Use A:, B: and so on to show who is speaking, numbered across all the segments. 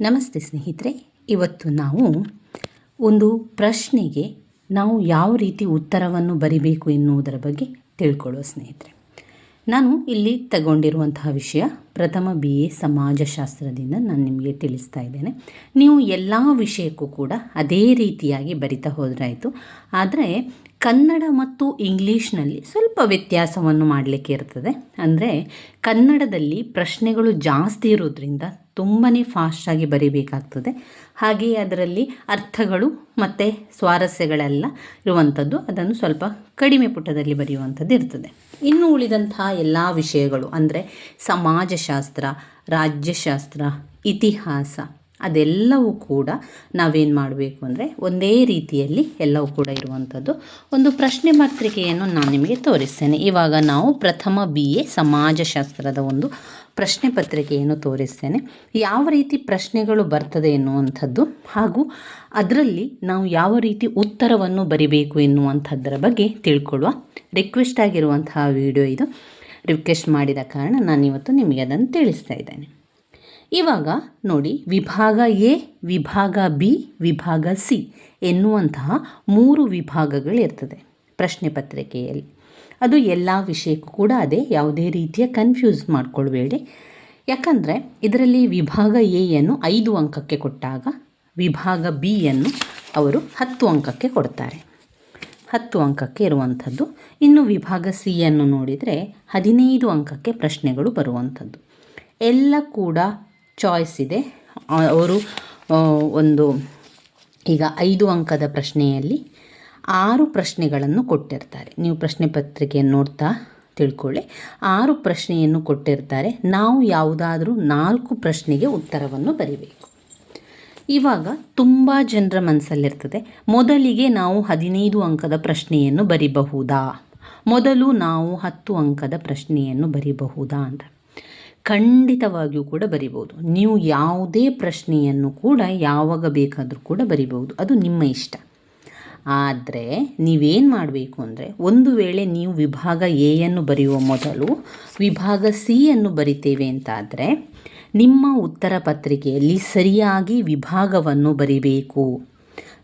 A: ನಮಸ್ತೆ ಸ್ನೇಹಿತರೆ, ಇವತ್ತು ನಾವು ಒಂದು ಪ್ರಶ್ನೆಗೆ ನಾವು ಯಾವ ರೀತಿ ಉತ್ತರವನ್ನು ಬರಿಬೇಕು ಎನ್ನುವುದರ ಬಗ್ಗೆ ತಿಳ್ಕೊಳ್ಳುವ ಸ್ನೇಹಿತರೆ. ನಾನು ಇಲ್ಲಿ ತಗೊಂಡಿರುವಂತಹ ವಿಷಯ ಪ್ರಥಮ ಬಿ ಎ ಸಮಾಜಶಾಸ್ತ್ರದಿಂದ ನಾನು ನಿಮಗೆ ತಿಳಿಸ್ತಾ ಇದ್ದೇನೆ. ನೀವು ಎಲ್ಲ ವಿಷಯಕ್ಕೂ ಕೂಡ ಅದೇ ರೀತಿಯಾಗಿ ಬರಿತಾ ಹೋದ್ರಾಯಿತು. ಆದರೆ ಕನ್ನಡ ಮತ್ತು ಇಂಗ್ಲೀಷ್ನಲ್ಲಿ ಸ್ವಲ್ಪ ವ್ಯತ್ಯಾಸವನ್ನು ಮಾಡಲಿಕ್ಕೆ ಇರ್ತದೆ. ಅಂದರೆ ಕನ್ನಡದಲ್ಲಿ ಪ್ರಶ್ನೆಗಳು ಜಾಸ್ತಿ ಇರೋದ್ರಿಂದ ತುಂಬಾ ಫಾಸ್ಟಾಗಿ ಬರೀಬೇಕಾಗ್ತದೆ. ಹಾಗೆಯೇ ಅದರಲ್ಲಿ ಅರ್ಥಗಳು ಮತ್ತು ಸ್ವಾರಸ್ಯಗಳೆಲ್ಲ ಇರುವಂಥದ್ದು ಅದನ್ನು ಸ್ವಲ್ಪ ಕಡಿಮೆ ಪುಟದಲ್ಲಿ ಬರೆಯುವಂಥದ್ದು ಇರ್ತದೆ. ಇನ್ನು ಉಳಿದಂತಹ ಎಲ್ಲ ವಿಷಯಗಳು ಅಂದರೆ ಸಮಾಜಶಾಸ್ತ್ರ, ರಾಜ್ಯಶಾಸ್ತ್ರ, ಇತಿಹಾಸ ಅದೆಲ್ಲವೂ ಕೂಡ ನಾವೇನು ಮಾಡಬೇಕು ಅಂದರೆ ಒಂದೇ ರೀತಿಯಲ್ಲಿ ಎಲ್ಲವೂ ಕೂಡ ಇರುವಂಥದ್ದು. ಒಂದು ಪ್ರಶ್ನೆ ಪತ್ರಿಕೆಯನ್ನು ನಾನು ನಿಮಗೆ ತೋರಿಸ್ತೇನೆ. ಇವಾಗ ನಾವು ಪ್ರಥಮ ಬಿ ಎ ಸಮಾಜಶಾಸ್ತ್ರದ ಒಂದು ಪ್ರಶ್ನೆ ಪತ್ರಿಕೆಯನ್ನು ತೋರಿಸ್ತೇನೆ. ಯಾವ ರೀತಿ ಪ್ರಶ್ನೆಗಳು ಬರ್ತದೆ ಎನ್ನುವಂಥದ್ದು ಹಾಗೂ ಅದರಲ್ಲಿ ನಾವು ಯಾವ ರೀತಿ ಉತ್ತರವನ್ನು ಬರಿಬೇಕು ಎನ್ನುವಂಥದ್ದರ ಬಗ್ಗೆ ತಿಳ್ಕೊಳ್ಳುವ ರಿಕ್ವೆಸ್ಟ್ ಆಗಿರುವಂತಹ ವಿಡಿಯೋ ಇದು. ರಿಕ್ವೆಸ್ಟ್ ಮಾಡಿದ ಕಾರಣ ನಾನು ಇವತ್ತು ನಿಮಗೆ ಅದನ್ನು ತಿಳಿಸ್ತಾ ಇದ್ದೇನೆ. ಇವಾಗ ನೋಡಿ ವಿಭಾಗ ಎ, ವಿಭಾಗ ಬಿ, ವಿಭಾಗ ಸಿ ಎನ್ನುವಂತಹ ಮೂರು ವಿಭಾಗಗಳಿರ್ತದೆ ಪ್ರಶ್ನೆ ಪತ್ರಿಕೆಯಲ್ಲಿ. ಅದು ಎಲ್ಲ ವಿಷಯಕ್ಕೂ ಕೂಡ ಅದೇ ಯಾವುದೇ ರೀತಿಯ ಕನ್ಫ್ಯೂಸ್ ಮಾಡಿಕೊಳ್ಬೇಡಿ. ಯಾಕಂದರೆ ಇದರಲ್ಲಿ ವಿಭಾಗ ಎಯನ್ನು ಐದು ಅಂಕಕ್ಕೆ ಕೊಟ್ಟಾಗ ವಿಭಾಗ ಬಿಯನ್ನು ಅವರು ಹತ್ತು ಅಂಕಕ್ಕೆ ಕೊಡ್ತಾರೆ. ಹತ್ತು ಅಂಕಕ್ಕೆ ಇರುವಂಥದ್ದು. ಇನ್ನು ವಿಭಾಗ ಸಿಯನ್ನು ನೋಡಿದರೆ ಹದಿನೈದು ಅಂಕಕ್ಕೆ ಪ್ರಶ್ನೆಗಳು ಬರುವಂಥದ್ದು. ಎಲ್ಲ ಕೂಡ ಚಾಯ್ಸ್ ಇದೆ. ಅವರು ಒಂದು, ಈಗ ಐದು ಅಂಕದ ಪ್ರಶ್ನೆಯಲ್ಲಿ ಆರು ಪ್ರಶ್ನೆಗಳನ್ನು ಕೊಟ್ಟಿರ್ತಾರೆ. ನೀವು ಪ್ರಶ್ನೆ ಪತ್ರಿಕೆಯನ್ನು ನೋಡ್ತಾ ತಿಳ್ಕೊಳ್ಳಿ. ಆರು ಪ್ರಶ್ನೆಯನ್ನು ಕೊಟ್ಟಿರ್ತಾರೆ. ನಾವು ಯಾವುದಾದ್ರೂ ನಾಲ್ಕು ಪ್ರಶ್ನೆಗೆ ಉತ್ತರವನ್ನು ಬರಿಬೇಕು. ಇವಾಗ ತುಂಬ ಜನರ ಮನಸ್ಸಲ್ಲಿರ್ತದೆ, ಮೊದಲಿಗೆ ನಾವು ಹದಿನೈದು ಅಂಕದ ಪ್ರಶ್ನೆಯನ್ನು ಬರಿಬಹುದಾ? ಮೊದಲು ನಾವು ಹತ್ತು ಅಂಕದ ಪ್ರಶ್ನೆಯನ್ನು ಬರಿಬಹುದಾ ಅಂತ. ಖಂಡಿತವಾಗಿಯೂ ಕೂಡ ಬರಿಬೋದು ನೀವು ಯಾವುದೇ ಪ್ರಶ್ನೆಯನ್ನು ಕೂಡ ಯಾವಾಗ ಬೇಕಾದರೂ ಕೂಡ ಬರಿಬಹುದು. ಅದು ನಿಮ್ಮ ಇಷ್ಟ. ಆದರೆ ನೀವೇನು ಮಾಡಬೇಕು ಅಂದರೆ ಒಂದು ವೇಳೆ ನೀವು ವಿಭಾಗ ಎಯನ್ನು ಬರೆಯುವ ಮೊದಲು ವಿಭಾಗ ಸಿಯನ್ನು ಬರಿತೇವೆ ಅಂತಾದರೆ ನಿಮ್ಮ ಉತ್ತರ ಪತ್ರಿಕೆಯಲ್ಲಿ ಸರಿಯಾಗಿ ವಿಭಾಗವನ್ನು ಬರಿಬೇಕು.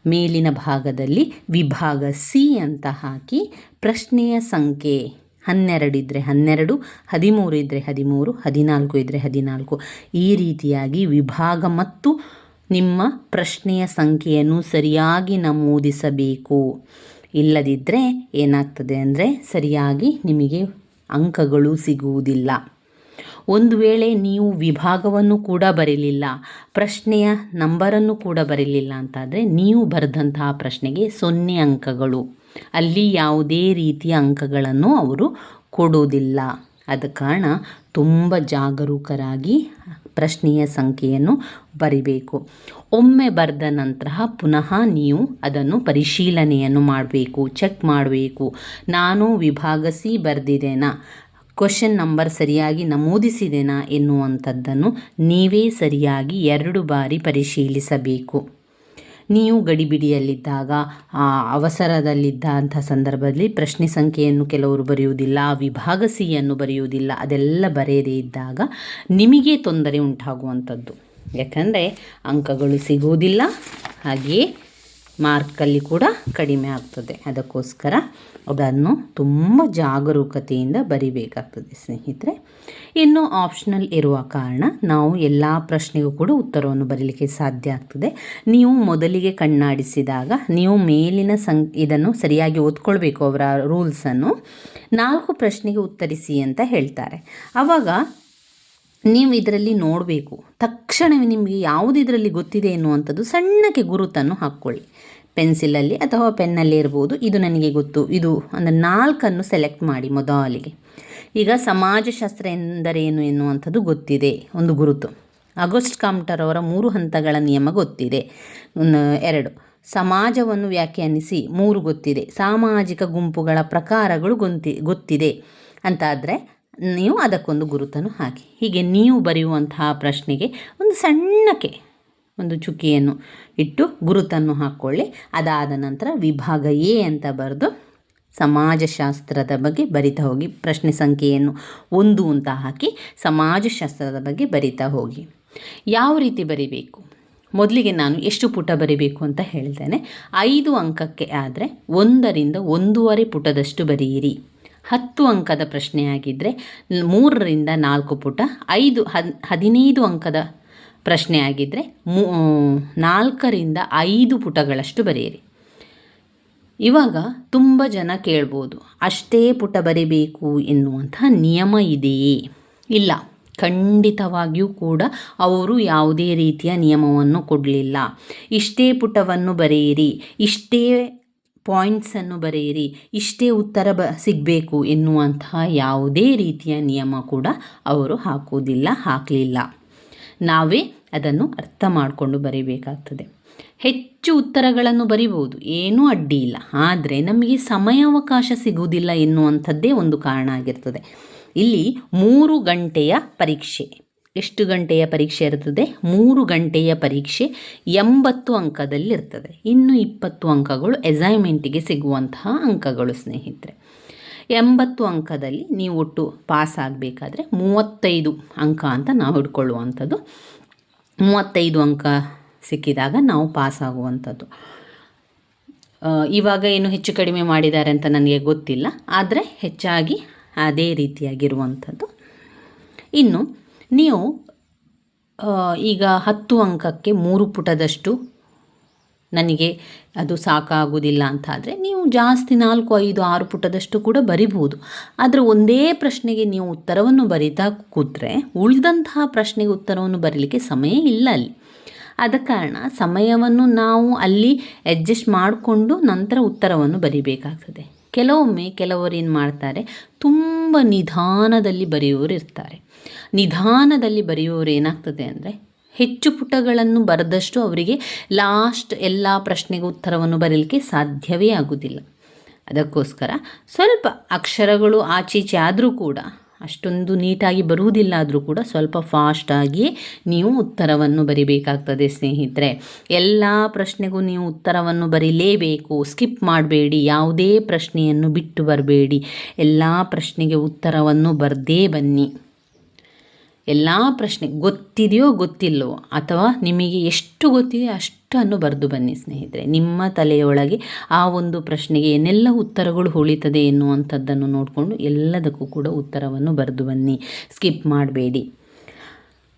A: ಮೇಲಿನ ಭಾಗದಲ್ಲಿ ವಿಭಾಗ ಸಿ ಅಂತ ಹಾಕಿ ಪ್ರಶ್ನೆಯ ಸಂಖ್ಯೆ ಹನ್ನೆರಡು ಇದ್ದರೆ ಹನ್ನೆರಡು, ಹದಿಮೂರು ಇದ್ದರೆ ಹದಿಮೂರು, ಹದಿನಾಲ್ಕು ಇದ್ದರೆ ಹದಿನಾಲ್ಕು. ಈ ರೀತಿಯಾಗಿ ವಿಭಾಗ ಮತ್ತು ನಿಮ್ಮ ಪ್ರಶ್ನೆಯ ಸಂಖ್ಯೆಯನ್ನು ಸರಿಯಾಗಿ ನಮೂದಿಸಬೇಕು. ಇಲ್ಲದಿದ್ದರೆ ಏನಾಗ್ತದೆ ಅಂದರೆ ಸರಿಯಾಗಿ ನಿಮಗೆ ಅಂಕಗಳು ಸಿಗುವುದಿಲ್ಲ. ಒಂದು ವೇಳೆ ನೀವು ವಿಭಾಗವನ್ನು ಕೂಡ ಬರೀಲಿಲ್ಲ, ಪ್ರಶ್ನೆಯ ನಂಬರನ್ನು ಕೂಡ ಬರೀಲಿಲ್ಲ ಅಂತಾದರೆ ನೀವು ಬರೆದಂತಹ ಪ್ರಶ್ನೆಗೆ ಸೊನ್ನೆ ಅಂಕಗಳು. ಅಲ್ಲಿ ಯಾವುದೇ ರೀತಿಯ ಅಂಕಗಳನ್ನು ಅವರು ಕೊಡುವುದಿಲ್ಲ. ಆದ ಕಾರಣ ತುಂಬ ಜಾಗರೂಕರಾಗಿ ಪ್ರಶ್ನೆಯ ಸಂಖ್ಯೆಯನ್ನು ಬರಿಬೇಕು. ಒಮ್ಮೆ ಬರೆದ ನಂತರ ಪುನಃ ನೀವು ಅದನ್ನು ಪರಿಶೀಲನೆಯನ್ನು ಮಾಡಬೇಕು, ಚೆಕ್ ಮಾಡಬೇಕು. ನಾನು ವಿಭಾಗಿಸಿ ಬರೆದಿದ್ದೇನಾ? ಕ್ವಶನ್ ನಂಬರ್ ಸರಿಯಾಗಿ ನಮೂದಿಸಿದೆನಾ ಎನ್ನುವಂಥದ್ದನ್ನು ನೀವೇ ಸರಿಯಾಗಿ ಎರಡು ಬಾರಿ ಪರಿಶೀಲಿಸಬೇಕು. ನೀವು ಗಡಿಬಿಡಿಯಲ್ಲಿದ್ದಾಗ ಅವಸರದಲ್ಲಿದ್ದಂಥ ಸಂದರ್ಭದಲ್ಲಿ ಪ್ರಶ್ನೆ ಸಂಖ್ಯೆಯನ್ನು ಕೆಲವರು ಬರೆಯುವುದಿಲ್ಲ, ವಿಭಾಗ ಸಿಯನ್ನು ಬರೆಯುವುದಿಲ್ಲ, ಅದೆಲ್ಲ ಬರೆಯದೇ ಇದ್ದಾಗ ನಿಮಗೆ ತೊಂದರೆ ಉಂಟಾಗುವಂಥದ್ದು. ಯಾಕಂದರೆ ಅಂಕಗಳು ಸಿಗುವುದಿಲ್ಲ, ಹಾಗೆಯೇ ಮಾರ್ಕಲ್ಲಿ ಕೂಡ ಕಡಿಮೆ ಆಗ್ತದೆ. ಅದಕ್ಕೋಸ್ಕರ ಅದನ್ನು ತುಂಬ ಜಾಗರೂಕತೆಯಿಂದ ಬರಿಬೇಕಾಗ್ತದೆ ಸ್ನೇಹಿತರೆ. ಇನ್ನು ಆಪ್ಷನಲ್ ಇರುವ ಕಾರಣ ನಾವು ಎಲ್ಲ ಪ್ರಶ್ನೆಗೂ ಕೂಡ ಉತ್ತರವನ್ನು ಬರೀಲಿಕ್ಕೆ ಸಾಧ್ಯ ಆಗ್ತದೆ. ನೀವು ಮೊದಲಿಗೆ ಕಣ್ಣಾಡಿಸಿದಾಗ, ನೀವು ಮೇಲಿನ ಸಂ ಇದನ್ನು ಸರಿಯಾಗಿ ಓದ್ಕೊಳ್ಬೇಕು ಅವರ ರೂಲ್ಸನ್ನು ನಾಲ್ಕು ಪ್ರಶ್ನೆಗೆ ಉತ್ತರಿಸಿ ಅಂತ ಹೇಳ್ತಾರೆ. ಆವಾಗ ನೀವು ಇದರಲ್ಲಿ ನೋಡಬೇಕು. ತಕ್ಷಣವೇ ನಿಮಗೆ ಯಾವುದು ಇದರಲ್ಲಿ ಗೊತ್ತಿದೆ ಎನ್ನುವಂಥದ್ದು ಸಣ್ಣಕ್ಕೆ ಗುರುತನ್ನು ಹಾಕ್ಕೊಳ್ಳಿ. ಪೆನ್ಸಿಲಲ್ಲಿ ಅಥವಾ ಪೆನ್ನಲ್ಲಿ ಇರ್ಬೋದು. ಇದು ನನಗೆ ಗೊತ್ತು. ಇದು ಅಂದರೆ ನಾಲ್ಕನ್ನು ಸೆಲೆಕ್ಟ್ ಮಾಡಿ ಮೊದಲಿಗೆ. ಈಗ ಸಮಾಜಶಾಸ್ತ್ರ ಎಂದರೇನು ಎನ್ನುವಂಥದ್ದು ಗೊತ್ತಿದೆ. ಒಂದು ಗುರುತು. ಅಗೋಸ್ಟ್ ಕಾಮ್ಟರ್ ಅವರ ಮೂರು ಹಂತಗಳ ನಿಯಮ ಗೊತ್ತಿದೆ. ಎರಡು. ಸಮಾಜವನ್ನು ವ್ಯಾಖ್ಯಾನಿಸಿ. ಮೂರು ಗೊತ್ತಿದೆ. ಸಾಮಾಜಿಕ ಗುಂಪುಗಳ ಪ್ರಕಾರಗಳು ಗೊಂತಿ, ಗೊತ್ತಿದೆ. ಅಂತಾದರೆ ನೀವು ಅದಕ್ಕೊಂದು ಗುರುತನ್ನು ಹಾಕಿ. ಹೀಗೆ ನೀವು ಬರೆಯುವಂತಹ ಪ್ರಶ್ನೆಗೆ ಒಂದು ಸಣ್ಣಕ್ಕೆ ಒಂದು ಚುಕ್ಕಿಯನ್ನು ಇಟ್ಟು ಗುರುತನ್ನು ಹಾಕ್ಕೊಳ್ಳಿ ಅದಾದ ನಂತರ ವಿಭಾಗ ಎ ಅಂತ ಬರೆದು ಸಮಾಜಶಾಸ್ತ್ರದ ಬಗ್ಗೆ ಬರಿತಾ ಹೋಗಿ. ಪ್ರಶ್ನೆ ಸಂಖ್ಯೆಯನ್ನು ಒಂದು ಅಂತ ಹಾಕಿ ಸಮಾಜಶಾಸ್ತ್ರದ ಬಗ್ಗೆ ಬರಿತಾ ಹೋಗಿ. ಯಾವ ರೀತಿ ಬರಿಬೇಕು? ಮೊದಲಿಗೆ ನಾನು ಎಷ್ಟು ಪುಟ ಬರಿಬೇಕು ಅಂತ ಹೇಳ್ತೇನೆ. ಐದು ಅಂಕಕ್ಕೆ ಆದರೆ ಒಂದರಿಂದ ಒಂದೂವರೆ ಪುಟದಷ್ಟು ಬರೆಯಿರಿ ಹತ್ತು ಅಂಕದ ಪ್ರಶ್ನೆಯಾಗಿದ್ದರೆ ಮೂರರಿಂದ ನಾಲ್ಕು ಪುಟ, ಐದು, ಹದ್, ಹದಿನೈದು ಅಂಕದ ಪ್ರಶ್ನೆ ಆಗಿದ್ದರೆ ಮೂ ನಾಲ್ಕರಿಂದ ಐದು ಪುಟಗಳಷ್ಟು ಬರೆಯಿರಿ. ಇವಾಗ ತುಂಬ ಜನ ಕೇಳ್ಬೋದು, ಅಷ್ಟೇ ಪುಟ ಬರೀಬೇಕು ಎನ್ನುವಂತಹ ನಿಯಮ ಇದೆಯೇ? ಇಲ್ಲ, ಖಂಡಿತವಾಗಿಯೂ ಕೂಡ ಅವರು ಯಾವುದೇ ರೀತಿಯ ನಿಯಮವನ್ನು ಕೊಡಲಿಲ್ಲ. ಇಷ್ಟೇ ಪುಟವನ್ನು ಬರೆಯಿರಿ, ಇಷ್ಟೇ ಪಾಯಿಂಟ್ಸನ್ನು ಬರೆಯಿರಿ. ಇಷ್ಟೇ ಉತ್ತರ ಬ ಸಿಗಬೇಕು ಎನ್ನುವಂತಹ ಯಾವುದೇ ರೀತಿಯ ನಿಯಮ ಕೂಡ ಅವರು ಹಾಕುವುದಿಲ್ಲ, ಹಾಕಲಿಲ್ಲ. ನಾವೇ ಅದನ್ನು ಅರ್ಥ ಮಾಡಿಕೊಂಡು ಬರೀಬೇಕಾಗ್ತದೆ. ಹೆಚ್ಚು ಉತ್ತರಗಳನ್ನು ಬರಿಬೋದು ಏನೂ ಅಡ್ಡಿ ಇಲ್ಲ. ಆದರೆ ನಮಗೆ ಸಮಯಾವಕಾಶ ಸಿಗುವುದಿಲ್ಲ ಎನ್ನುವಂಥದ್ದೇ ಒಂದು ಕಾರಣ ಆಗಿರ್ತದೆ. ಇಲ್ಲಿ ಮೂರು ಗಂಟೆಯ ಪರೀಕ್ಷೆ. ಎಷ್ಟು ಗಂಟೆಯ ಪರೀಕ್ಷೆ ಇರ್ತದೆ? ಮೂರು ಗಂಟೆಯ ಪರೀಕ್ಷೆ ಎಂಬತ್ತು ಅಂಕದಲ್ಲಿರ್ತದೆ. ಇನ್ನು ಇಪ್ಪತ್ತು ಅಂಕಗಳು ಎಸೈನ್ಮೆಂಟಿಗೆ ಸಿಗುವಂತಹ ಅಂಕಗಳು, ಸ್ನೇಹಿತರೆ. ಎಂಬತ್ತು ಅಂಕದಲ್ಲಿ ನೀವು ಒಟ್ಟು ಪಾಸ್ ಆಗಬೇಕಾದ್ರೆ ಮೂವತ್ತೈದು ಅಂಕ ಅಂತ ನಾವು ಹಿಡ್ಕೊಳ್ಳುವಂಥದ್ದು. ಮೂವತ್ತೈದು ಅಂಕ ಸಿಕ್ಕಿದಾಗ ನಾವು ಪಾಸ್ ಆಗುವಂಥದ್ದು. ಇವಾಗ ಏನು ಹೆಚ್ಚು ಕಡಿಮೆ ಮಾಡಿದ್ದಾರೆ ಅಂತ ನನಗೆ ಗೊತ್ತಿಲ್ಲ, ಆದರೆ ಹೆಚ್ಚಾಗಿ ಅದೇ ರೀತಿಯಾಗಿರುವಂಥದ್ದು. ಇನ್ನು ನೀವು ಈಗ ಹತ್ತು ಅಂಕಕ್ಕೆ ಮೂರು ಪುಟದಷ್ಟು ನನಗೆ ಅದು ಸಾಕಾಗುವುದಿಲ್ಲ ಅಂತಾದರೆ ನೀವು ಜಾಸ್ತಿ ನಾಲ್ಕು, ಐದು, ಆರು ಪುಟದಷ್ಟು ಕೂಡ ಬರಿಬೋದು. ಆದರೆ ಒಂದೇ ಪ್ರಶ್ನೆಗೆ ನೀವು ಉತ್ತರವನ್ನು ಬರಿತಾ ಕೂತ್ರೆ ಉಳಿದಂತಹ ಪ್ರಶ್ನೆಗೆ ಉತ್ತರವನ್ನು ಬರೀಲಿಕ್ಕೆ ಸಮಯ ಇಲ್ಲ ಅಲ್ಲಿ. ಆದ ಕಾರಣ ಸಮಯವನ್ನು ನಾವು ಅಲ್ಲಿ ಅಡ್ಜಸ್ಟ್ ಮಾಡಿಕೊಂಡು ನಂತರ ಉತ್ತರವನ್ನು ಬರಿಬೇಕಾಗ್ತದೆ. ಕೆಲವೊಮ್ಮೆ ಕೆಲವರು ಏನು ಮಾಡ್ತಾರೆ, ತುಂಬ ನಿಧಾನದಲ್ಲಿ ಬರೆಯುವರು ಇರ್ತಾರೆ. ನಿಧಾನದಲ್ಲಿ ಬರೆಯುವವರು ಏನಾಗ್ತದೆ ಅಂದರೆ ಹೆಚ್ಚು ಪುಟಗಳನ್ನು ಬರೆದಷ್ಟು ಅವರಿಗೆ ಲಾಸ್ಟ್ ಎಲ್ಲ ಪ್ರಶ್ನೆಗೆ ಉತ್ತರವನ್ನು ಬರೀಲಿಕ್ಕೆ ಸಾಧ್ಯವೇ ಆಗುವುದಿಲ್ಲ ಅದಕ್ಕೋಸ್ಕರ ಸ್ವಲ್ಪ ಅಕ್ಷರಗಳು ಆಚೀಚೆ ಆದರೂ ಕೂಡ, ಅಷ್ಟೊಂದು ನೀಟಾಗಿ ಬರುವುದಿಲ್ಲ ಆದರೂ ಕೂಡ ಸ್ವಲ್ಪ ಫಾಸ್ಟಾಗಿಯೇ ನೀವು ಉತ್ತರವನ್ನು ಬರಿಬೇಕಾಗ್ತದೆ ಸ್ನೇಹಿತರೆ. ಎಲ್ಲ ಪ್ರಶ್ನೆಗೂ ನೀವು ಉತ್ತರವನ್ನು ಬರೀಲೇಬೇಕು. ಸ್ಕಿಪ್ ಮಾಡಬೇಡಿ. ಯಾವುದೇ ಪ್ರಶ್ನೆಯನ್ನು ಬಿಟ್ಟು ಬರಬೇಡಿ. ಎಲ್ಲ ಪ್ರಶ್ನೆಗೆ ಉತ್ತರವನ್ನು ಬರದೇ ಬನ್ನಿ. ಎಲ್ಲ ಪ್ರಶ್ನೆ ಗೊತ್ತಿದೆಯೋ ಗೊತ್ತಿಲ್ಲವೋ ಅಥವಾ ನಿಮಗೆ ಎಷ್ಟು ಗೊತ್ತಿದೆ ಅಷ್ಟನ್ನು ಬರೆದು ಬನ್ನಿ ಸ್ನೇಹಿತರೆ. ನಿಮ್ಮ ತಲೆಯೊಳಗೆ ಆ ಒಂದು ಪ್ರಶ್ನೆಗೆ ಏನೆಲ್ಲ ಉತ್ತರಗಳು ಉಳಿತದೆ ಎನ್ನುವಂಥದ್ದನ್ನು ನೋಡಿಕೊಂಡು ಎಲ್ಲದಕ್ಕೂ ಕೂಡ ಉತ್ತರವನ್ನು ಬರೆದು ಬನ್ನಿ. ಸ್ಕಿಪ್ ಮಾಡಬೇಡಿ.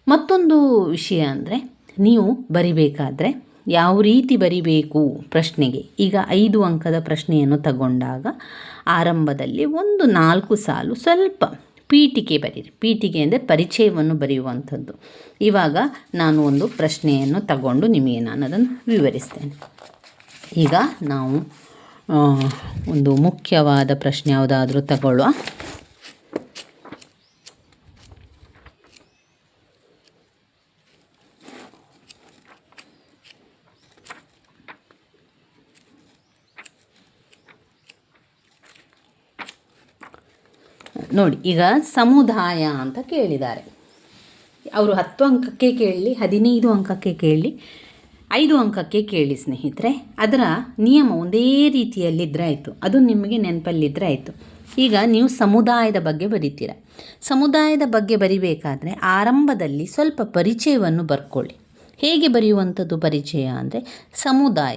A: ಮತ್ತೊಂದು ವಿಷಯ ಅಂದರೆ ನೀವು ಬರಿಬೇಕಾದ್ರೆ ಯಾವ ರೀತಿ ಬರಿಬೇಕು ಪ್ರಶ್ನೆಗೆ? ಈಗ ಐದು ಅಂಕದ ಪ್ರಶ್ನೆಯನ್ನು ತಗೊಂಡಾಗ ಆರಂಭದಲ್ಲಿ ಒಂದು ನಾಲ್ಕು ಸಾಲು ಸ್ವಲ್ಪ. ಪೀಠಿಕೆ ಬರೀರಿ. ಪೀಠಿಕೆ ಅಂದರೆ ಪರಿಚಯವನ್ನು ಬರೆಯುವಂಥದ್ದು. ಇವಾಗ ನಾನು ಒಂದು ಪ್ರಶ್ನೆಯನ್ನು ತಗೊಂಡು ನಿಮಗೆ ನಾನು ಅದನ್ನು ವಿವರಿಸ್ತೇನೆ. ಈಗ ನಾವು ಒಂದು ಮುಖ್ಯವಾದ ಪ್ರಶ್ನೆ ಯಾವುದಾದ್ರೂ ತಗೊಳ್ಳುವ ನೋಡಿ, ಈಗ ಸಮುದಾಯ ಅಂತ ಕೇಳಿದ್ದಾರೆ. ಅವರು ಹತ್ತು ಅಂಕಕ್ಕೆ ಕೇಳಲಿ ಹದಿನೈದು ಅಂಕಕ್ಕೆ ಕೇಳಲಿ ಐದು ಅಂಕಕ್ಕೆ ಕೇಳಿ ಸ್ನೇಹಿತರೆ. ಅದರ ನಿಯಮ ಒಂದೇ ರೀತಿಯಲ್ಲಿದ್ದರೆ ಆಯಿತು. ಅದು ನಿಮಗೆ ನೆನಪಲ್ಲಿದ್ದರೆ ಆಯಿತು. ಈಗ ನೀವು ಸಮುದಾಯದ ಬಗ್ಗೆ ಬರಿತೀರ? ಸಮುದಾಯದ ಬಗ್ಗೆ ಬರಿಬೇಕಾದ್ರೆ ಆರಂಭದಲ್ಲಿ ಸ್ವಲ್ಪ ಪರಿಚಯವನ್ನು ಬರ್ಕೊಳ್ಳಿ. ಹೇಗೆ ಬರೆಯುವಂಥದ್ದು ಪರಿಚಯ ಅಂದರೆ ಸಮುದಾಯ.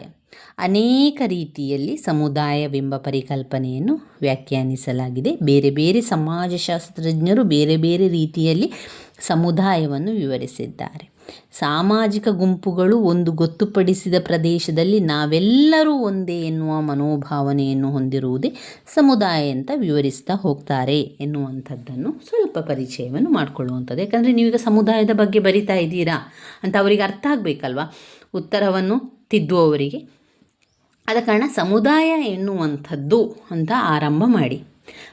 A: ಅನೇಕ ರೀತಿಯಲ್ಲಿ ಸಮುದಾಯವೆಂಬ ಪರಿಕಲ್ಪನೆಯನ್ನು ವ್ಯಾಖ್ಯಾನಿಸಲಾಗಿದೆ. ಬೇರೆ ಬೇರೆ ಸಮಾಜಶಾಸ್ತ್ರಜ್ಞರು ಬೇರೆ ಬೇರೆ ರೀತಿಯಲ್ಲಿ ಸಮುದಾಯವನ್ನು ವಿವರಿಸಿದ್ದಾರೆ. ಸಾಮಾಜಿಕ ಗುಂಪುಗಳು ಒಂದು ಗೊತ್ತುಪಡಿಸಿದ ಪ್ರದೇಶದಲ್ಲಿ ನಾವೆಲ್ಲರೂ ಒಂದೇ ಎನ್ನುವ ಮನೋಭಾವನೆಯನ್ನು ಹೊಂದಿರುವುದೇ ಸಮುದಾಯ ಅಂತ ವಿವರಿಸ್ತಾ ಹೋಗ್ತಾರೆ ಎನ್ನುವಂಥದ್ದನ್ನು ಸ್ವಲ್ಪ ಪರಿಚಯವನ್ನು ಮಾಡಿಕೊಳ್ಳುವಂಥದ್ದು. ಯಾಕಂದರೆ ನೀವೀಗ ಸಮುದಾಯದ ಬಗ್ಗೆ ಬರಿತಾ ಇದ್ದೀರಾ ಅಂತ ಅವರಿಗೆ ಅರ್ಥ ಆಗಬೇಕಲ್ವ? ಉತ್ತರವನ್ನು ತಿದ್ದುವವರಿಗೆ. ಆದ ಕಾರಣ ಸಮುದಾಯ ಎನ್ನುವಂಥದ್ದು ಅಂತ ಆರಂಭ ಮಾಡಿ.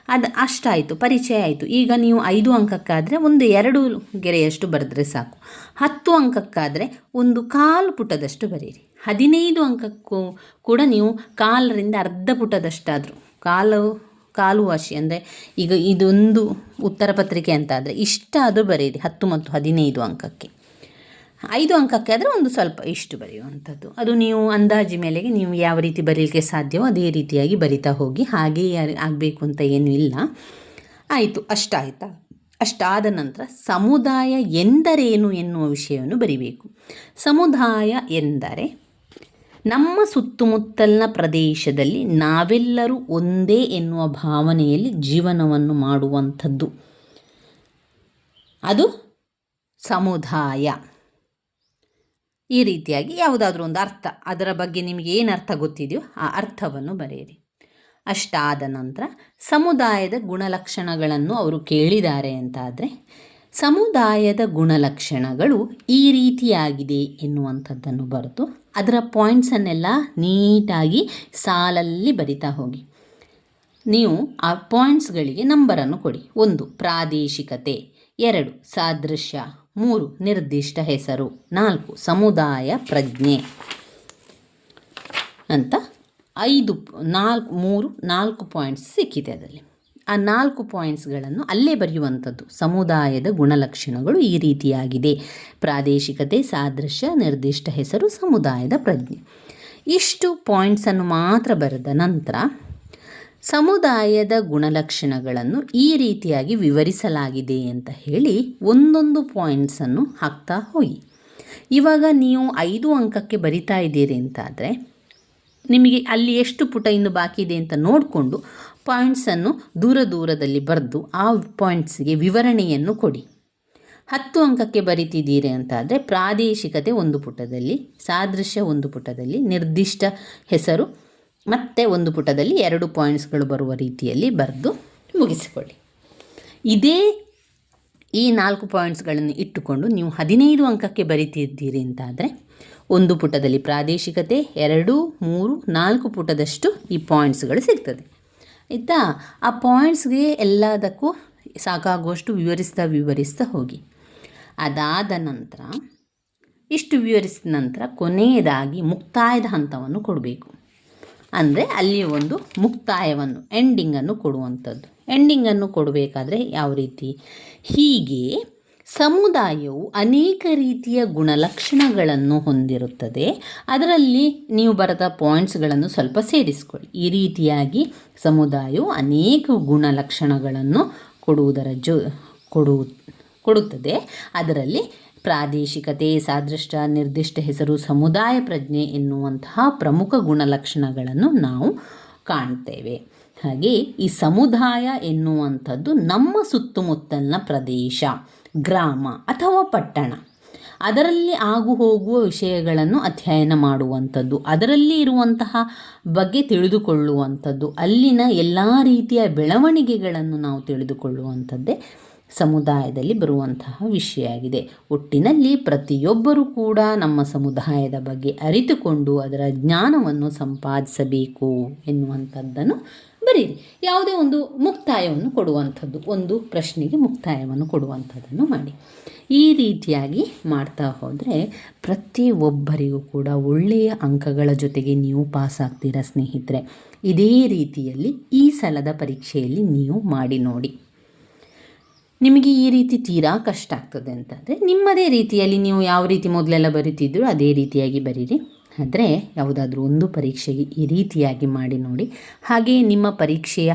A: ಅದು ಅಷ್ಟಾಯಿತು, ಪರಿಚಯ ಆಯಿತು. ಈಗ ನೀವು ಐದು ಅಂಕಕ್ಕಾದರೆ ಒಂದು ಎರಡು ಗೆರೆಯಷ್ಟು ಬರೆದ್ರೆ ಸಾಕು. ಹತ್ತು ಅಂಕಕ್ಕಾದರೆ ಒಂದು ಕಾಲು ಪುಟದಷ್ಟು ಬರೀರಿ. ಹದಿನೈದು ಅಂಕಕ್ಕೂ ಕೂಡ ನೀವು ಕಾಲರಿಂದ ಅರ್ಧ ಪುಟದಷ್ಟಾದರೂ. ಕಾಲು ಕಾಲು ವಾಶಿ ಅಂದರೆ ಈಗ ಇದೊಂದು ಉತ್ತರ ಪತ್ರಿಕೆ ಅಂತಾದರೆ ಇಷ್ಟಾದರೂ ಬರೀರಿ, ಹತ್ತು ಮತ್ತು ಹದಿನೈದು ಅಂಕಕ್ಕೆ. ಐದು ಅಂಕಕ್ಕೆ ಆದರೆ ಒಂದು ಸ್ವಲ್ಪ ಇಷ್ಟು ಬರೆಯುವಂಥದ್ದು. ಅದು ನೀವು ಅಂದಾಜು ಮೇಲೆಗೆ ನೀವು ಯಾವ ರೀತಿ ಬರೀಲಿಕ್ಕೆ ಸಾಧ್ಯವೋ ಅದೇ ರೀತಿಯಾಗಿ ಬರಿತಾ ಹೋಗಿ ಹಾಗೆಯೇ ಆಗಬೇಕು ಅಂತ ಏನೂ ಇಲ್ಲ. ಆಯಿತು, ಅಷ್ಟಾಯ್ತಾ? ಅಷ್ಟಾದ ನಂತರ ಸಮುದಾಯ ಎಂದರೇನು ಎನ್ನುವ ವಿಷಯವನ್ನು ಬರಿಬೇಕು. ಸಮುದಾಯ ಎಂದರೆ ನಮ್ಮ ಸುತ್ತಮುತ್ತಲಿನ ಪ್ರದೇಶದಲ್ಲಿ ನಾವೆಲ್ಲರೂ ಒಂದೇ ಎನ್ನುವ ಭಾವನೆಯಲ್ಲಿ ಜೀವನವನ್ನು ಮಾಡುವಂಥದ್ದು. ಅದು ಸಮುದಾಯ. ಈ ರೀತಿಯಾಗಿ ಯಾವುದಾದ್ರೂ ಒಂದು ಅರ್ಥ, ಅದರ ಬಗ್ಗೆ ನಿಮಗೆ ಏನು ಅರ್ಥ ಗೊತ್ತಿದೆಯೋ ಆ ಅರ್ಥವನ್ನು ಬರೆಯಿರಿ. ಅಷ್ಟಾದ ನಂತರ ಸಮುದಾಯದ ಗುಣಲಕ್ಷಣಗಳನ್ನು ಅವರು ಕೇಳಿದ್ದಾರೆ ಅಂತಾದರೆ, ಸಮುದಾಯದ ಗುಣಲಕ್ಷಣಗಳು ಈ ರೀತಿಯಾಗಿದೆ ಎನ್ನುವಂಥದ್ದನ್ನು ಬರೆದು ಅದರ ಪಾಯಿಂಟ್ಸನ್ನೆಲ್ಲ ನೀಟಾಗಿ ಸಾಲಲ್ಲಿ ಬರಿತಾ ಹೋಗಿ. ನೀವು ಆ ಪಾಯಿಂಟ್ಸ್ಗಳಿಗೆ ನಂಬರನ್ನು ಕೊಡಿ. ಒಂದು, ಪ್ರಾದೇಶಿಕತೆ. ಎರಡು, ಸಾದೃಶ್ಯ. ಮೂರು ನಿರ್ದಿಷ್ಟ ಹೆಸರು, ನಾಲ್ಕು ಸಮುದಾಯ ಪ್ರಜ್ಞೆ ಅಂತ ಐದು ನಾಲ್ಕು, ಮೂರು, ನಾಲ್ಕು ಪಾಯಿಂಟ್ಸ್ ಸಿಕ್ಕಿದೆ ಅದರಲ್ಲಿ. ಆ ನಾಲ್ಕು ಪಾಯಿಂಟ್ಸ್ಗಳನ್ನು ಅಲ್ಲೇ ಬರೆಯುವಂಥದ್ದು. ಸಮುದಾಯದ ಗುಣಲಕ್ಷಣಗಳು ಈ ರೀತಿಯಾಗಿದೆ. ಪ್ರಾದೇಶಿಕತೆ, ಸಾದೃಶ್ಯ, ನಿರ್ದಿಷ್ಟ ಹೆಸರು, ಸಮುದಾಯದ ಪ್ರಜ್ಞೆ. ಇಷ್ಟು ಪಾಯಿಂಟ್ಸನ್ನು ಮಾತ್ರ ಬರೆದ ನಂತರ ಸಮುದಾಯದ ಗುಣಲಕ್ಷಣಗಳನ್ನು ಈ ರೀತಿಯಾಗಿ ವಿವರಿಸಲಾಗಿದೆ ಅಂತ ಹೇಳಿ ಒಂದೊಂದು ಪಾಯಿಂಟ್ಸನ್ನು ಹಾಕ್ತಾ ಹೋಗಿ. ಇವಾಗ ನೀವು ಐದು ಅಂಕಕ್ಕೆ ಬರಿತಾ ಇದ್ದೀರಿ ಅಂತಾದರೆ, ನಿಮಗೆ ಅಲ್ಲಿ ಎಷ್ಟು ಪುಟ ಇನ್ನು ಬಾಕಿ ಇದೆ ಅಂತ ನೋಡಿಕೊಂಡು ಪಾಯಿಂಟ್ಸನ್ನು ದೂರ ದೂರದಲ್ಲಿ ಬರೆದು ಆ ಪಾಯಿಂಟ್ಸ್ಗೆ ವಿವರಣೆಯನ್ನು ಕೊಡಿ. ಹತ್ತು ಅಂಕಕ್ಕೆ ಬರಿತಿದ್ದೀರಿ ಅಂತಾದರೆ ಪ್ರಾದೇಶಿಕತೆ ಒಂದು ಪುಟದಲ್ಲಿ, ಸಾದೃಶ್ಯ ಒಂದು ಪುಟದಲ್ಲಿ ನಿರ್ದಿಷ್ಟ ಹೆಸರು ಮತ್ತೆ ಒಂದು ಪುಟದಲ್ಲಿ ಎರಡು ಪಾಯಿಂಟ್ಸ್ಗಳು ಬರುವ ರೀತಿಯಲ್ಲಿ ಬರೆದು ಮುಗಿಸಿಕೊಳ್ಳಿ. ಇದೇ ಈ ನಾಲ್ಕು ಪಾಯಿಂಟ್ಸ್ಗಳನ್ನು ಇಟ್ಟುಕೊಂಡು ನೀವು ಹದಿನೈದು ಅಂಕಕ್ಕೆ ಬರಿತಿದ್ದೀರಿ ಅಂತಾದರೆ ಒಂದು ಪುಟದಲ್ಲಿ ಪ್ರಾದೇಶಿಕತೆ, ಎರಡು, ಮೂರು, ನಾಲ್ಕು ಪುಟದಷ್ಟು ಈ ಪಾಯಿಂಟ್ಸ್ಗಳು ಸಿಗ್ತದೆ. ಆಯಿತಾ? ಆ ಪಾಯಿಂಟ್ಸ್ಗೆ ಎಲ್ಲದಕ್ಕೂ ಸಾಕಾಗುವಷ್ಟು ವಿವರಿಸ್ತಾ ವಿವರಿಸ್ತಾ ಹೋಗಿ. ಅದಾದ ನಂತರ, ಇಷ್ಟು ವಿವರಿಸಿದ ನಂತರ ಕೊನೆಯದಾಗಿ ಮುಕ್ತಾಯದ ಹಂತವನ್ನು ಕೊಡಬೇಕು. ಅಂದರೆ ಅಲ್ಲಿ ಒಂದು ಮುಕ್ತಾಯವನ್ನು ಎಂಡಿಂಗನ್ನು ಕೊಡುವಂಥದ್ದು. ಎಂಡಿಂಗನ್ನು ಕೊಡಬೇಕಾದ್ರೆ ಯಾವ ರೀತಿ? ಹೀಗೆ ಸಮುದಾಯವು ಅನೇಕ ರೀತಿಯ ಗುಣಲಕ್ಷಣಗಳನ್ನು ಹೊಂದಿರುತ್ತದೆ. ಅದರಲ್ಲಿ ನೀವು ಬರೆದ ಪಾಯಿಂಟ್ಸ್ಗಳನ್ನು ಸ್ವಲ್ಪ ಸೇರಿಸಿಕೊಳ್ಳಿ. ಈ ರೀತಿಯಾಗಿ ಸಮುದಾಯವು ಅನೇಕ ಗುಣಲಕ್ಷಣಗಳನ್ನು ಕೊಡುವುದರ ಜೊ ಕೊಡು ಕೊಡುತ್ತದೆ. ಅದರಲ್ಲಿ ಪ್ರಾದೇಶಿಕತೆ, ಸಾದೃಷ್ಟ, ನಿರ್ದಿಷ್ಟ ಹೆಸರು, ಸಮುದಾಯ ಪ್ರಜ್ಞೆ ಎನ್ನುವಂತಹ ಪ್ರಮುಖ ಗುಣಲಕ್ಷಣಗಳನ್ನು ನಾವು ಕಾಣ್ತೇವೆ. ಹಾಗೆ ಈ ಸಮುದಾಯ ಎನ್ನುವಂಥದ್ದು ನಮ್ಮ ಸುತ್ತಮುತ್ತಲಿನ ಪ್ರದೇಶ, ಗ್ರಾಮ ಅಥವಾ ಪಟ್ಟಣ. ಅದರಲ್ಲಿ ಆಗು ಹೋಗುವ ವಿಷಯಗಳನ್ನು ಅಧ್ಯಯನ ಮಾಡುವಂಥದ್ದು, ಅದರಲ್ಲಿ ಇರುವಂತಹ ಬಗ್ಗೆ ತಿಳಿದುಕೊಳ್ಳುವಂಥದ್ದು, ಅಲ್ಲಿನ ಎಲ್ಲ ರೀತಿಯ ಬೆಳವಣಿಗೆಗಳನ್ನು ನಾವು ತಿಳಿದುಕೊಳ್ಳುವಂಥದ್ದೇ ಸಮುದಾಯದಲ್ಲಿ ಬರುವಂತಹ ವಿಷಯ ಆಗಿದೆ ಒಟ್ಟಿನಲ್ಲಿ ಪ್ರತಿಯೊಬ್ಬರೂ ಕೂಡ ನಮ್ಮ ಸಮುದಾಯದ ಬಗ್ಗೆ ಅರಿತುಕೊಂಡು ಅದರ ಜ್ಞಾನವನ್ನು ಸಂಪಾದಿಸಬೇಕು ಎನ್ನುವಂಥದ್ದನ್ನು ಬರೀರಿ. ಯಾವುದೇ ಒಂದು ಮುಕ್ತಾಯವನ್ನು ಕೊಡುವಂಥದ್ದು, ಒಂದು ಪ್ರಶ್ನೆಗೆ ಮುಕ್ತಾಯವನ್ನು ಕೊಡುವಂಥದ್ದನ್ನು ಮಾಡಿ. ಈ ರೀತಿಯಾಗಿ ಮಾಡ್ತಾ ಹೋದರೆ ಪ್ರತಿಯೊಬ್ಬರಿಗೂ ಕೂಡ ಒಳ್ಳೆಯ ಅಂಕಗಳ ಜೊತೆಗೆ ನೀವು ಪಾಸ್ ಆಗ್ತೀರಾ ಸ್ನೇಹಿತರೆ. ಇದೇ ರೀತಿಯಲ್ಲಿ ಈ ಸಲದ ಪರೀಕ್ಷೆಯಲ್ಲಿ ನೀವು ಮಾಡಿ ನೋಡಿ. ನಿಮಗೆ ಈ ರೀತಿ ತೀರಾ ಕಷ್ಟ ಆಗ್ತದೆ ಅಂತಂದರೆ ನಿಮ್ಮದೇ ರೀತಿಯಲ್ಲಿ ನೀವು ಯಾವ ರೀತಿ ಮೊದಲೆಲ್ಲ ಬರಿತಿದ್ರು ಅದೇ ರೀತಿಯಾಗಿ ಬರೀರಿ. ಆದರೆ ಯಾವುದಾದ್ರೂ ಒಂದು ಪರೀಕ್ಷೆಗೆ ಈ ರೀತಿಯಾಗಿ ಮಾಡಿ ನೋಡಿ. ಹಾಗೆಯೇ ನಿಮ್ಮ ಪರೀಕ್ಷೆಯ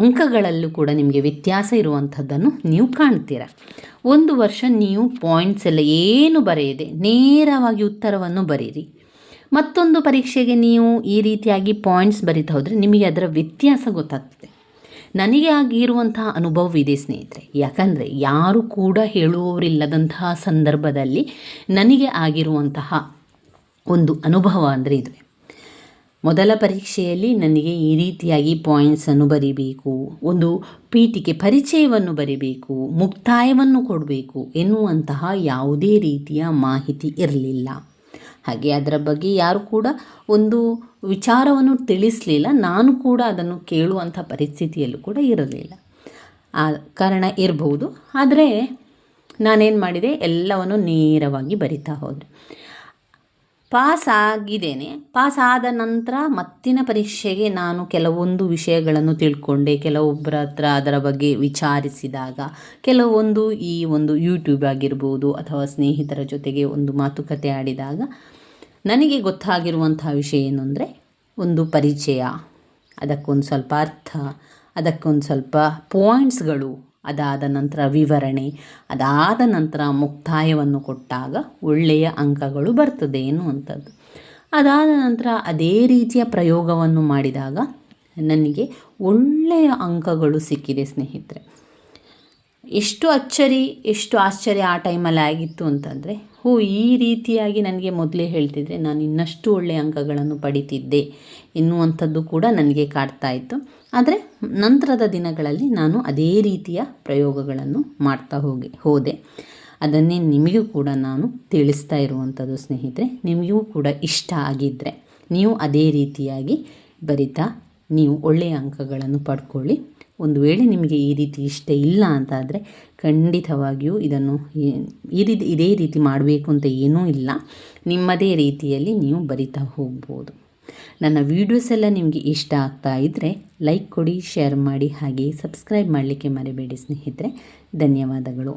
A: ಅಂಕಗಳಲ್ಲೂ ಕೂಡ ನಿಮಗೆ ವ್ಯತ್ಯಾಸ ಇರುವಂಥದ್ದನ್ನು ನೀವು ಕಾಣ್ತೀರ. ಒಂದು ವರ್ಷ ನೀವು ಪಾಯಿಂಟ್ಸ್ ಎಲ್ಲ ಏನು ಬರೆಯದೆ ನೇರವಾಗಿ ಉತ್ತರವನ್ನು ಬರೀರಿ. ಮತ್ತೊಂದು ಪರೀಕ್ಷೆಗೆ ನೀವು ಈ ರೀತಿಯಾಗಿ ಪಾಯಿಂಟ್ಸ್ ಬರಿತಾ ಹೋದರೆ ನಿಮಗೆ ಅದರ ವ್ಯತ್ಯಾಸ ಗೊತ್ತಾಗ್ತದೆ. ನನಗೆ ಆಗಿರುವಂತಹ ಅನುಭವವಿದೆ ಸ್ನೇಹಿತರೆ. ಯಾಕಂದರೆ ಯಾರು ಕೂಡ ಹೇಳುವವರಿಲ್ಲದಂತಹ ಸಂದರ್ಭದಲ್ಲಿ ನನಗೆ ಆಗಿರುವಂತಹ ಒಂದು ಅನುಭವ ಅಂದರೆ ಇದು. ಮೊದಲ ಪರೀಕ್ಷೆಯಲ್ಲಿ ನನಗೆ ಈ ರೀತಿಯಾಗಿ ಪಾಯಿಂಟ್ಸನ್ನು ಬರಿಬೇಕು, ಒಂದು ಪೀಠಿಕೆ ಪರಿಚಯವನ್ನು ಬರಿಬೇಕು, ಮುಕ್ತಾಯವನ್ನು ಕೊಡಬೇಕು ಎನ್ನುವಂತಹ ಯಾವುದೇ ರೀತಿಯ ಮಾಹಿತಿ ಇರಲಿಲ್ಲ. ಹಾಗೆ ಅದರ ಬಗ್ಗೆ ಯಾರು ಕೂಡ ಒಂದು ವಿಚಾರವನ್ನು ತಿಳಿಸಲಿಲ್ಲ. ನಾನು ಕೂಡ ಅದನ್ನು ಕೇಳುವಂಥ ಪರಿಸ್ಥಿತಿಯಲ್ಲೂ ಕೂಡ ಇರಲಿಲ್ಲ. ಆ ಕಾರಣ ಇರಬಹುದು. ಆದರೆ ನಾನೇನು ಮಾಡಿದೆ? ಎಲ್ಲವನ್ನು ನೇರವಾಗಿ ಬರಿತಾ ಹೋದೆ. ಪಾಸ್ ಆಗಿದ್ದೇನೆ. ಪಾಸ್ ಆದ ನಂತರ ಮತ್ತಿನ ಪರೀಕ್ಷೆಗೆ ನಾನು ಕೆಲವೊಂದು ವಿಷಯಗಳನ್ನು ತಿಳ್ಕೊಂಡೆ. ಕೆಲವೊಬ್ಬರ ಹತ್ರ ಅದರ ಬಗ್ಗೆ ವಿಚಾರಿಸಿದಾಗ, ಕೆಲವೊಂದು ಈ ಒಂದು ಯೂಟ್ಯೂಬ್ ಆಗಿರ್ಬೋದು ಅಥವಾ ಸ್ನೇಹಿತರ ಜೊತೆಗೆ ಒಂದು ಮಾತುಕತೆ ಆಡಿದಾಗ ನನಗೆ ಗೊತ್ತಾಗಿರುವಂಥ ವಿಷಯ ಏನು ಅಂದರೆ ಒಂದು ಪರಿಚಯ, ಅದಕ್ಕೊಂದು ಸ್ವಲ್ಪ ಅರ್ಥ, ಅದಕ್ಕೊಂದು ಸ್ವಲ್ಪ ಪಾಯಿಂಟ್ಸ್ಗಳು ಅದಾದ ನಂತರ ವಿವರಣೆ, ಅದಾದ ನಂತರ ಮುಕ್ತಾಯವನ್ನು ಕೊಟ್ಟಾಗ ಒಳ್ಳೆಯ ಅಂಕಗಳು ಬರ್ತದೆ ಎನ್ನುವಂಥದ್ದು. ಅದಾದ ನಂತರ ಅದೇ ರೀತಿಯ ಪ್ರಯೋಗವನ್ನು ಮಾಡಿದಾಗ ನನಗೆ ಒಳ್ಳೆಯ ಅಂಕಗಳು ಸಿಕ್ಕಿದೆ ಸ್ನೇಹಿತರೆ. ಎಷ್ಟು ಅಚ್ಚರಿ, ಎಷ್ಟು ಆಶ್ಚರ್ಯ ಆ ಟೈಮಲ್ಲಿ ಆಗಿತ್ತು ಅಂತಂದರೆ, ಹೋ, ಈ ರೀತಿಯಾಗಿ ನನಗೆ ಮೊದಲೇ ಹೇಳ್ತಿದ್ರೆ ನಾನು ಇನ್ನಷ್ಟು ಒಳ್ಳೆಯ ಅಂಕಗಳನ್ನು ಪಡಿತಿದ್ದೆ ಎನ್ನುವಂಥದ್ದು ಕೂಡ ನನಗೆ ಕಾಡ್ತಾ ಇತ್ತು. ಆದರೆ ನಂತರದ ದಿನಗಳಲ್ಲಿ ನಾನು ಅದೇ ರೀತಿಯ ಪ್ರಯೋಗಗಳನ್ನು ಮಾಡ್ತಾ ಹೋಗಿ, ಹೋದೆ. ಅದನ್ನೇ ನಿಮಗೂ ಕೂಡ ನಾನು ತಿಳಿಸ್ತಾ ಇರುವಂಥದ್ದು ಸ್ನೇಹಿತರೆ, ನಿಮಗೂ ಕೂಡ ಇಷ್ಟ ಆಗಿದ್ದರೆ ನೀವು ಅದೇ ರೀತಿಯಾಗಿ ಬರಿತಾ, ನೀವು ಒಳ್ಳೆಯ ಅಂಕಗಳನ್ನು ಪಡ್ಕೊಳ್ಳಿ. ಒಂದು ವೇಳೆ ನಿಮಗೆ ಈ ರೀತಿ ಇಷ್ಟ ಇಲ್ಲ ಅಂತಾದರೆ ಖಂಡಿತವಾಗಿಯೂ ಇದನ್ನು ಈ ರೀತಿ, ಇದೇ ರೀತಿ ಮಾಡಬೇಕು ಅಂತ ಏನೂ ಇಲ್ಲ. ನಿಮ್ಮದೇ ರೀತಿಯಲ್ಲಿ ನೀವು ಬರಿತಾ ಹೋಗ್ಬೋದು. ನನ್ನ ವೀಡಿಯೋಸ್ ಎಲ್ಲ ನಿಮಗೆ ಇಷ್ಟ ಆಗ್ತಾ ಇದ್ದರೆ ಲೈಕ್ ಕೊಡಿ ಶೇರ್ ಮಾಡಿ, ಹಾಗೆ ಸಬ್ಸ್ಕ್ರೈಬ್ ಮಾಡಲಿಕ್ಕೆ ಮರಿಬೇಡಿ ಸ್ನೇಹಿತರೆ. ಧನ್ಯವಾದಗಳು.